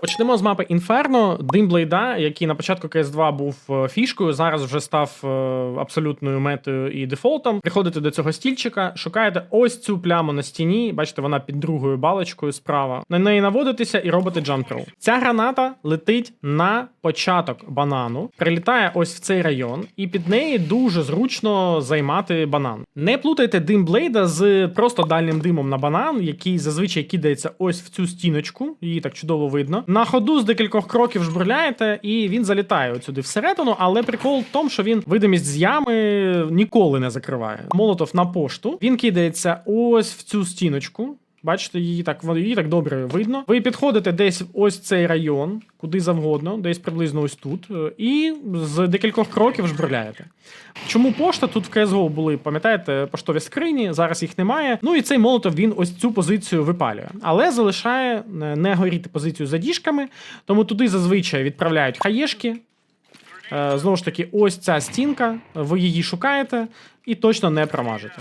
Почнемо з мапи Інферно. Дим Блейда, який на початку CS2 був е, фішкою, зараз вже став е, абсолютною метою і дефолтом. Приходите до цього стільчика, шукаєте ось цю пляму на стіні. Бачите, вона під другою балочкою справа. На неї наводитеся і робите jump. Ця граната летить на початок банану, прилітає ось в цей район, і під неї дуже зручно займати банан. Не плутайте дим Блейда з просто дальним димом на банан, який зазвичай кидається ось в цю стіночку. Її так чудово видно. На ходу з декількох кроків жбурляєте, і він залітає от сюди всередину. Але прикол в тому, що він видимість з ями ніколи не закриває. Молотов на пошту. Він кидається ось в цю стіночку. Бачите, її так її так добре видно. Ви підходите десь в ось цей район, куди завгодно, десь приблизно ось тут, е, і з декількох кроків жбурляєте. Чому пошта тут в CSGO були, пам'ятаєте, поштові скрині, зараз їх немає. Ну і цей молотов він ось цю позицію випалює, але залишає е, не горіти позицію за діжками, тому туди зазвичай відправляють хаєшки. Е, Знову ж таки, ось ця стінка, ви її шукаєте і точно не промажете.